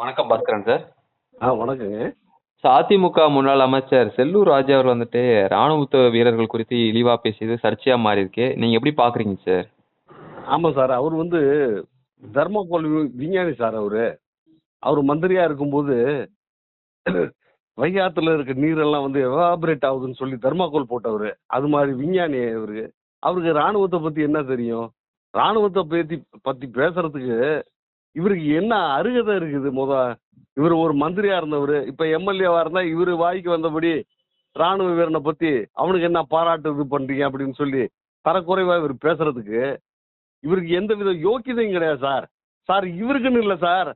வணக்கம் பாஸ்கரன் சார். ஆ வணக்கங்க. அதிமுக முன்னாள் அமைச்சர் செல்லூர் ராஜு அவர் வந்துட்டு ராணுவ வீரர்கள் குறித்து இழிவா பேசியது சர்ச்சையா மாறி இருக்கு நீங்க எப்படி பாக்குறீங்க சார்? ஆமாம் சார் அவர் வந்து தர்மகோல் வி- விஞ்ஞானி சார் அவர். அவர் மந்திரியாக இருக்கும்போது வைகாத்துல இருக்க நீரெல்லாம் வந்து எவாபரேட் ஆகுதுன்னு சொல்லி தர்மாக்கோல் போட்டவர். அது மாதிரி விஞ்ஞானி அவருக்கு அவருக்கு ராணுவத்தை பற்றி என்ன தெரியும்? ராணுவத்தை பற்றி பற்றி பேசுறதுக்கு இவருக்கு என்ன அருகதை இருக்குது முத? இவர் ஒரு மந்திரியா இருந்தவர் இப்போ எம்எல்ஏவா இருந்தா இவர் வாய்க்கு வந்தபடி ராணுவ வீரனை பற்றி அவனுக்கு என்ன பாராட்டு இது பண்றீங்க அப்படின்னு சொல்லி தரக்குறைவா இவர் பேசுறதுக்கு இவருக்கு எந்த வித யோக்கியதையும் கிடையாது சார். சார் இவருக்குன்னு இல்லை சார்.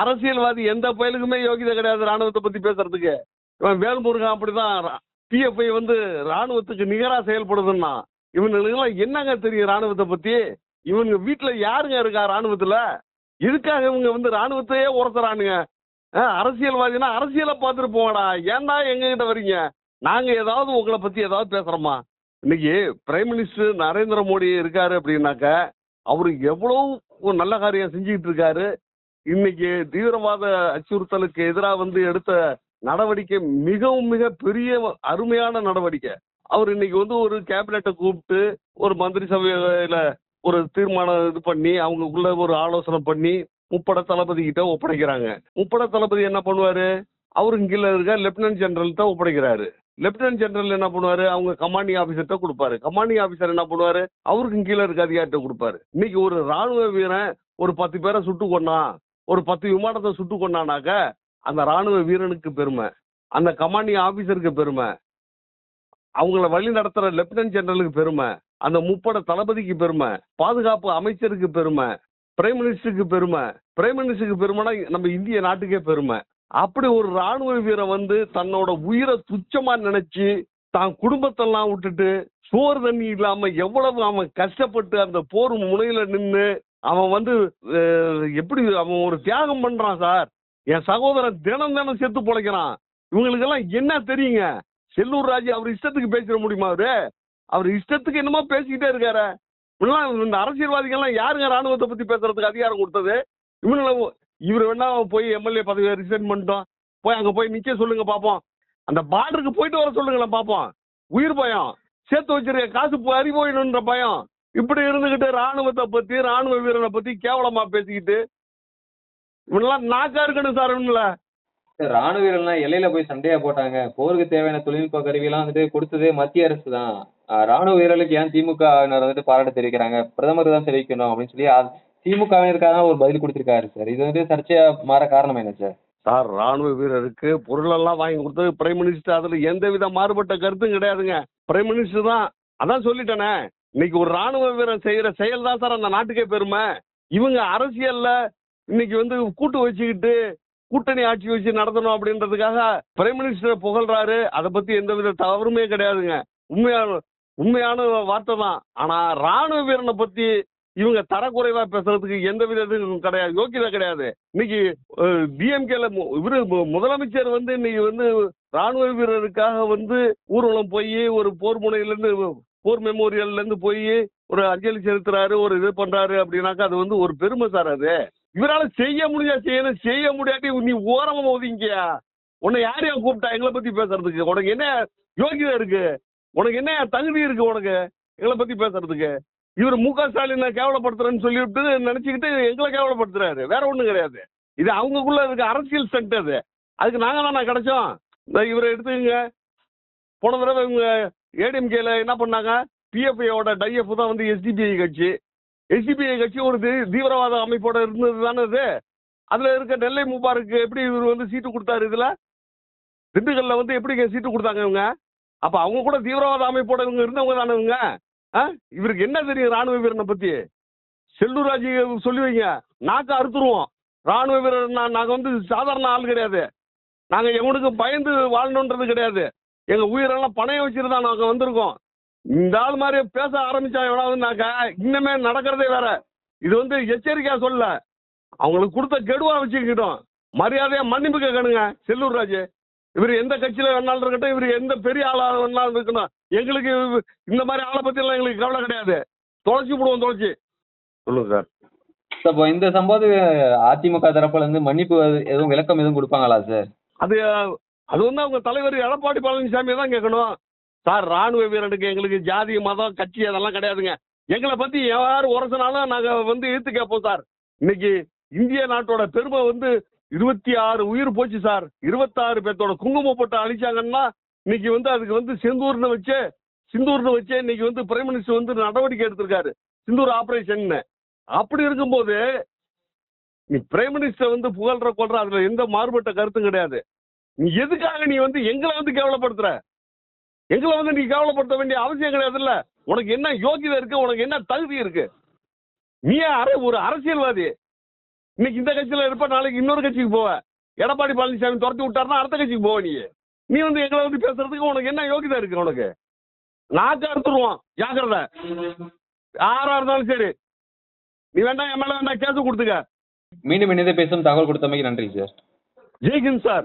அரசியல்வாதி எந்த பயலுக்குமே யோகிதை கிடையாது ராணுவத்தை பத்தி பேசுறதுக்கு. இவன் வேல்முருகன் அப்படிதான். பிஎஃப்ஐ வந்து ராணுவத்துக்கு நிகரா செயல்படுதுன்னா இவனுங்களாம் என்னங்க தெரியும் ராணுவத்தை பத்தி? இவனுங்க வீட்டுல யாருங்க இருக்கா ராணுவத்துல? இதுக்காக இவங்க வந்து ராணுவத்தையே உரத்துறானுங்க ஆ, அரசியல்வாதினா அரசியலை பார்த்துட்டு போங்கடா. ஏன்டா எங்ககிட்ட வரீங்க நாங்கள் நாங்க ஏதாவது உங்களை பத்தி ஏதாவது பேசுறோமா? இன்னைக்கு பிரைம் மினிஸ்டர் நரேந்திர மோடி இருக்காரு அப்படின்னாக்க அவர் எவ்வளோ ஒரு நல்ல காரியம் செஞ்சுக்கிட்டு இருக்காரு. இன்னைக்கு தீவிரவாத அச்சுறுத்தலுக்கு எதிராக வந்து எடுத்த நடவடிக்கை மிகவும் மிக பெரிய அருமையான நடவடிக்கை. அவர் இன்னைக்கு வந்து ஒரு கேபினெட்டை கூப்பிட்டு ஒரு மந்திரி சபையில ஒரு தீர்மானம் இது பண்ணி அவங்களுக்குள்ள ஒரு ஆலோசனை பண்ணி முப்பட தளபதி கிட்ட ஒப்படைக்கிறாங்க. முப்பட தளபதி என்ன பண்ணுவாரு? அவருக்கு கீழே இருக்க லெப்டினன்ட் ஜெனரல்கிட்ட ஒப்படைக்கிறாரு. லெப்டினன்ட் ஜெனரல் என்ன பண்ணுவாரு? அவங்க கமாண்டிங் ஆஃபீஸர்கிட்ட கொடுப்பாரு. கமாண்டிங் ஆஃபீஸர் என்ன பண்ணுவாரு? அவருக்கு கீழே இருக்க அதிகாரிட்ட கொடுப்பாரு. இன்னைக்கு ஒரு ராணுவ வீரன் ஒரு பத்து பேரை சுட்டு கொண்டான் ஒரு பத்து விமானத்தை சுட்டு கொண்டானாக்க அந்த ராணுவ வீரனுக்கு பெருமை. அந்த கமாண்டிங் ஆபீசருக்கு பெருமை. அவங்கள வழி நடத்துற லெப்டினன்ட் ஜெனரலுக்கு பெருமை. அந்த முப்படை தளபதிக்கு பெருமை பாதுகாப்பு அமைச்சருக்கு பெருமை பிரைம் மினிஸ்டருக்கு பெருமை பிரைம் மினிஸ்டருக்கு பெருமைனா நம்ம இந்திய நாட்டுக்கே பெருமை. அப்படி ஒரு ராணுவ வீரர் வந்து தன்னோட உயிரை துச்சமா நினைச்சு தான் குடும்பத்தெல்லாம் விட்டுட்டு சோறு தண்ணி இல்லாம எவ்வளவு அவன் கஷ்டப்பட்டு அந்த போர் முனையில நின்று அவன் வந்து எப்படி அவன் ஒரு தியாகம் பண்றான் சார்? என் சகோதரன் தினம் தினம் செத்து பொழைக்கிறான். இவங்களுக்கெல்லாம் என்ன தெரியுங்க? செல்லூர் ராஜு அவர் இஷ்டத்துக்கு பேசிட முடியுமா அவரு? அவர் இஷ்டத்துக்கு என்னமோ பேசிக்கிட்டே இருக்காரு. இப்படிலாம் இந்த அரசியல்வாதிகள்லாம் யாருங்க ராணுவத்தை பத்தி பேசுறதுக்கு அதிகாரம் கொடுத்தது? இவனுங்களை இவர் வேணா போய் எம்எல்ஏ பதவியை ரிசைன் பண்ணிட்டோம். போய் அங்க போய் நிக்க சொல்லுங்க பாப்போம். அந்த பார்டருக்கு போயிட்டு வர சொல்லுங்களேன் பாப்போம். உயிர் பயம். சேர்த்து வச்சிருக்க காசு பறி போயிடுன்ற பயம். இப்படி இருந்துகிட்டு ராணுவத்தை பத்தி ராணுவ வீரனை பத்தி கேவலமா பேசிக்கிட்டு இவனெல்லாம் நாக்கா இருக்கணும் சார் இவனுல சார் ராணுவ வீரர்லாம் எல்லையில போய் சண்டையா போட்டாங்க. போருக்கு தேவையான தொழில்நுட்ப கருவியெல்லாம் வந்துட்டு கொடுத்ததே மத்திய அரசு தான். ராணுவ வீரர்களுக்கு ஏன் திமுக வந்துட்டு பாராட்டு தெரிவிக்கிறாங்க? பிரதமர் தான் தெரிவிக்கணும் அப்படின்னு சொல்லி திமுகவினருக்காக ஒரு பதில் கொடுத்திருக்காரு சார். இது வந்து சர்ச்சையா மாற காரணம் என்ன சார்? சார் ராணுவ வீரருக்கு பொருளெல்லாம் வாங்கி கொடுத்தது பிரைம் மினிஸ்டர். அதுல எந்த வித மாறுபட்ட கருத்தும் கிடையாதுங்க. பிரைம் மினிஸ்டர் தான் அதான் சொல்லிட்டேனே. இன்னைக்கு ஒரு ராணுவ வீரர் செய்யற செயல் தான் சார் அந்த நாட்டுக்கே பெருமை. இவங்க அரசியல்ல இன்னைக்கு வந்து கூட்டு வச்சுக்கிட்டு கூட்டணி ஆட்சி வச்சு நடத்தணும் அப்படின்றதுக்காக பிரைம் மினிஸ்டர் புகழ்றாரு. அதை பத்தி எந்த வித தவறுமே கிடையாதுங்க. உண்மையான உண்மையான வார்த்தை தான். ஆனா ராணுவ வீரனை பத்தி இவங்க தரக்குறைவா பேசுறதுக்கு எந்த வித இதுவும் கிடையாது யோக்கியதை கிடையாது. இன்னைக்கு டிஎம்கேல இவரு முதலமைச்சர் வந்து இன்னைக்கு வந்து ராணுவ வீரருக்காக வந்து ஊர்வலம் போய் ஒரு போர் முனையில இருந்து போர் மெமோரியல்ல இருந்து போய் ஒரு அஞ்சலி செலுத்துறாரு ஒரு இது பண்றாரு அப்படின்னாக்கா அது வந்து ஒரு பெருமை சார் அது. இவரால செய்ய முடிஞ்சா செய்யணும் செய்ய முடியாட்டி நீ ஓரமா ஒதுங்கியா உன்னை யார் யார் கூப்பிட்டா? எங்களை பத்தி பேசுறதுக்கு. உனக்கு என்ன யோகிதை இருக்கு? உனக்கு என்ன தகுதி இருக்கு உனக்கு? எங்களை பத்தி பேசுறதுக்கு. இவர் மு க. ஸ்டாலினை கேவலப்படுத்துறேன்னு சொல்லிவிட்டு நினைச்சுக்கிட்டு எங்களை கேவலப்படுத்துறாரு. வேற ஒண்ணும் கிடையாது. இது அவங்கக்குள்ள இருக்க அரசியல் ஸ்டண்ட் அது. அதுக்கு நாங்க தானே கிடைச்சோம்? இந்த இவரை எடுத்துக்கங்க. போன தடவை இவங்க ஏடிஎம்கேல என்ன பண்ணாங்க? பிஎஃப்ஐயோட டைஎஃப் தான் வந்து எஸ்டிபிஐ கட்சி. எஸ்டிபிஐ கட்சி ஒரு தீவிரவாத அமைப்போட இருந்தது தானே இது? அதுல இருக்க நெல்லை முபாருக்கு எப்படி இவர் வந்து சீட்டு கொடுத்தாரு இதுல? திண்டுக்கல்ல வந்து எப்படி சீட்டு கொடுத்தாங்க இவங்க? அப்ப அவங்க கூட தீவிரவாத அமைப்போட இவங்க இருந்தவங்க தானே இவங்க? ஆ? இவருக்கு என்ன தெரியும் ராணுவ வீரனை பத்தி? செல்லூர் சொல்லி வைங்க நாக்கை அறுத்துருவோம். ராணுவ வீரர் நான் வந்து சாதாரண ஆள் கிடையாது. நாங்கள் எவனுக்கு பயந்து வாழணுன்றது கிடையாது. எங்கள் உயிரெல்லாம் பணையம் வச்சுட்டு தான் நாங்க வந்திருக்கோம். இந்த ஆள் மாதிரி பேச ஆரம்பிச்சா எவனாவதுனாக்கா இன்னமே நடக்கிறதே வேற. இது வந்து எச்சரிக்கையா சொல்ல அவங்களுக்கு கொடுத்த கெடுவா வச்சுக்கிட்டோம். மரியாதையா மன்னிப்பு கேட்கணுங்க செல்லூர் ராஜு. இவர் எந்த கட்சியில வேணாலும் இருக்கட்டும் இவர் எந்த பெரிய ஆளா வேணாலும் இருக்கணும். எங்களுக்கு இந்த மாதிரி ஆளை பத்தி எல்லாம் எங்களுக்கு கவலை கிடையாது. தொலைச்சி போடுவோம் தொலைச்சி. சொல்லுங்க சார். அப்போ இந்த சம்பவத்துக்கு அதிமுக தரப்புல இருந்து மன்னிப்பு எதுவும் விளக்கம் எதுவும் கொடுப்பாங்களா சார்? அது அது வந்து அவங்க தலைவர் எடப்பாடி பழனிசாமி தான் கேட்கணும். சார் ராணுவ வீரனுக்கு எங்களுக்கு ஜாதி மதம் கட்சி அதெல்லாம் கிடையாதுங்க. எங்களை பத்தி யார் உரசினாலும் நாங்க வந்து இழுத்து கேட்போம் சார். இன்னைக்கு இந்திய நாட்டோட பெருமை வந்து இருபத்தி ஆறு உயிர் போச்சு சார். இருபத்தாறு பேர்த்தோட குங்கும போட்டு அழிச்சாங்கன்னா இன்னைக்கு வந்து அதுக்கு வந்து செந்தூர்னு வச்சு சிந்தூர்னு வச்சு இன்னைக்கு வந்து பிரைம் மினிஸ்டர் வந்து நடவடிக்கை எடுத்திருக்காரு. சிந்தூர் ஆபரேஷன் அப்படி இருக்கும்போது நீ பிரைம் மினிஸ்டர் வந்து புகழ்ற கொள்ற அதுல எந்த மாறுபட்ட கருத்தும் கிடையாது. நீ எதுக்காக நீ வந்து எங்களை வந்து கேவலப்படுத்துற? எங்களை வந்து நீ கேவலப்படுத்த வேண்டிய அவசியம் கிடையாது இல்ல. உனக்கு என்ன யோகிதை இருக்கு உனக்கு என்ன தகுதி இருக்கு? நீ அரை ஒரு அரசியல்வாதி. இன்னைக்கு இந்த கட்சியில இருப்ப நாளைக்கு இன்னொரு கட்சிக்கு போவ. எடப்பாடி பழனிசாமி துரத்தி விட்டாருன்னா அடுத்த கட்சிக்கு போவ நீ. நீ வந்து எங்களை வந்து பேசுறதுக்கு உனக்கு என்ன யோகிதை இருக்கு உனக்கு? நாக்கு அறுத்துருவோம் ஜாக்கிரதை. யாரா இருந்தாலும் சரி. நீ வேண்டாம் என் மேல வேண்டாம் கேஸ் கொடுத்துக்க. மீண்டும் இணைந்து பேசும் தகவல் கொடுத்தமைக்கு நன்றி சார். ஜெய்ஹிந்த் சார்.